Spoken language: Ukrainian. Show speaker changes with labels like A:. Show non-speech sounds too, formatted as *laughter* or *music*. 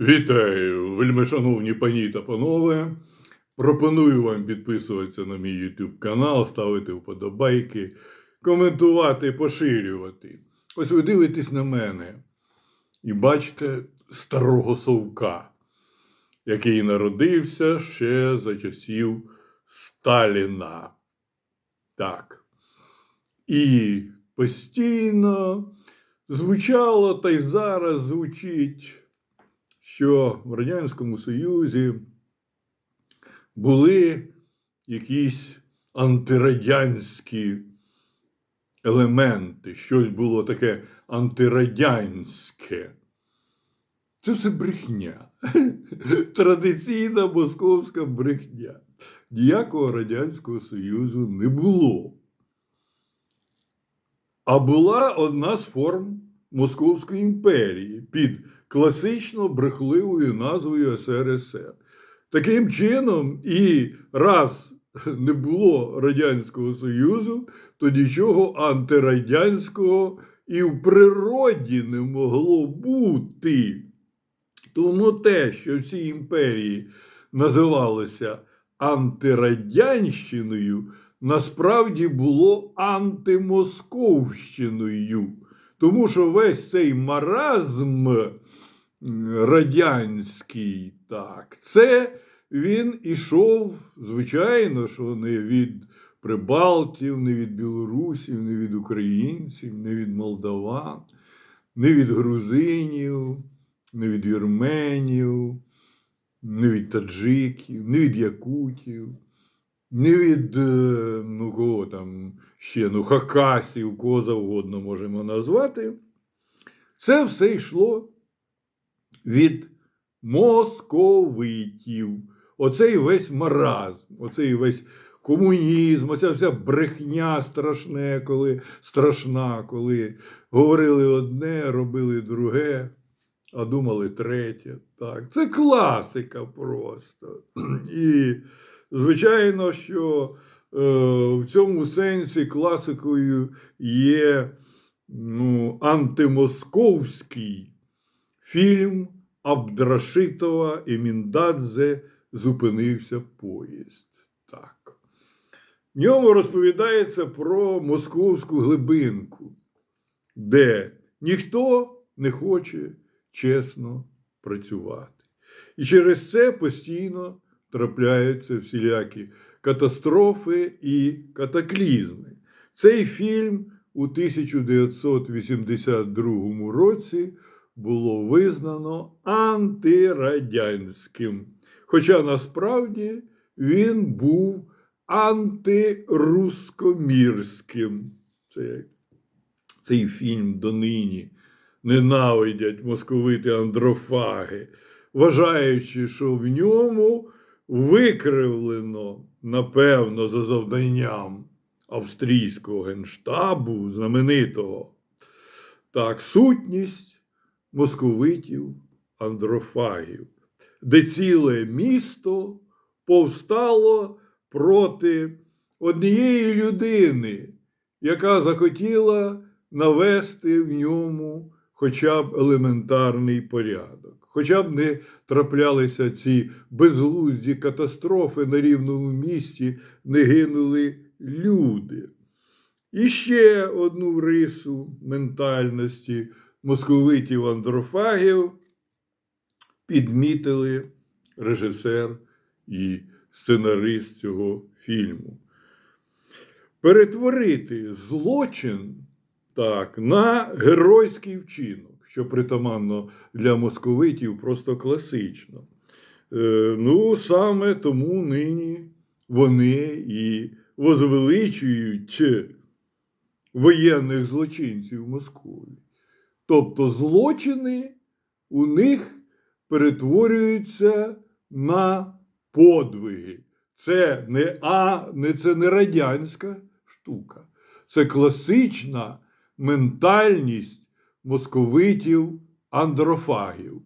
A: Вітаю, вельмишановні пані та панове. Пропоную вам підписуватися на мій YouTube канал, ставити вподобайки, коментувати, поширювати. Ось ви дивитесь на мене і бачите старого совка, який народився ще за часів Сталіна. Так. І постійно звучало, та й зараз звучить що в Радянському Союзі були якісь антирадянські елементи, щось було таке антирадянське. Це все брехня. *laughs* Традиційна московська брехня. Ніякого Радянського Союзу не було. А була одна з форм Московської імперії під класично брехливою назвою СРСР. Таким чином, і раз не було Радянського Союзу, то нічого антирадянського і в природі не могло бути. Тому те, що в цій імперії називалося антирадянщиною, насправді було антимосковщиною. Тому що весь цей маразм радянський, так, це він ішов, звичайно, що не від Прибалтів, не від білорусів, не від українців, не від молдаван, не від грузинів, не від вірменів, не від таджиків, не від якутів, не від е, ну, кого там ще, ну, хакасів, кого завгодно можемо назвати. Це все йшло від московитів. Оцей весь маразм, оцей весь комунізм, оця вся брехня страшне, коли страшна, коли говорили одне, робили друге, а думали третє. Так, Це класика просто. *clears throat* І, звичайно, що е, в цьому сенсі класикою є ну, антимосковський фільм Абдрашитова і Міндадзе зупинився поїзд. Так. В ньому розповідається про московську глибинку, де ніхто не хоче чесно працювати. І через це постійно трапляються всілякі катастрофи і катаклізми. Цей фільм у 1982 році було визнано антирадянським. Хоча насправді він був антирускомірським. Це, цей фільм донині ненавидять московити андрофаги, вважаючи, що в ньому викривлено, напевно, за завданням австрійського генштабу, знаменитого, так, сутність московитів андрофагів, де ціле місто повстало проти однієї людини, яка захотіла навести в ньому хоча б елементарний порядок. Хоча б не траплялися ці безглузді катастрофи на рівному місці, не гинули люди. І ще одну рису ментальності московитів андрофагів підмітили режисер і сценарист цього фільму. Перетворити злочин так, на геройський вчинок, що притаманно для московитів просто класично. Е, ну, саме тому нині вони і возвеличують воєнних злочинців в Москві. Тобто злочини у них перетворюються на подвиги. Це не а, не це не радянська штука. Це класична ментальність московитів андрофагів.